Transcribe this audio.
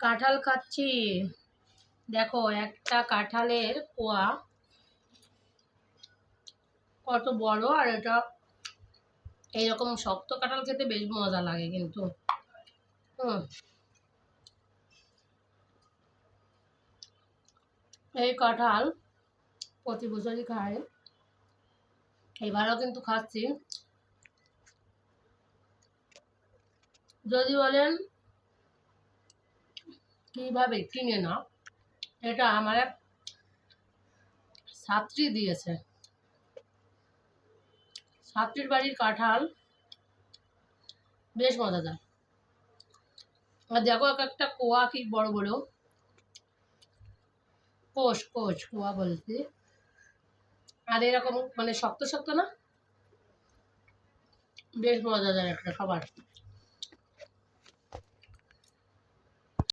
কাঁঠাল খাচ্ছি। দেখো, একটা কাঁঠালের কোয়া কত বড় আর এটা এইরকম শক্ত কাঁঠাল খেতে বেশ মজা লাগে কিন্তু। এই কাঁঠাল প্রতি বছরই খায়। এবারও কিন্তু খাচ্ছি। যদি বলেন কীভাবে কিনে নাও, এটা আমার এক ছাত্রী দিয়েছে। ছাত্রীর বাড়ির কাঁঠাল বেশ মজাদার। আর দেখো এক একটা কোয়া কি বড় বড়। কোষ কোষ, কোয়া বলছি আর এরকম মানে শক্ত শক্ত না? বেশ মজাদার একটা খাবার।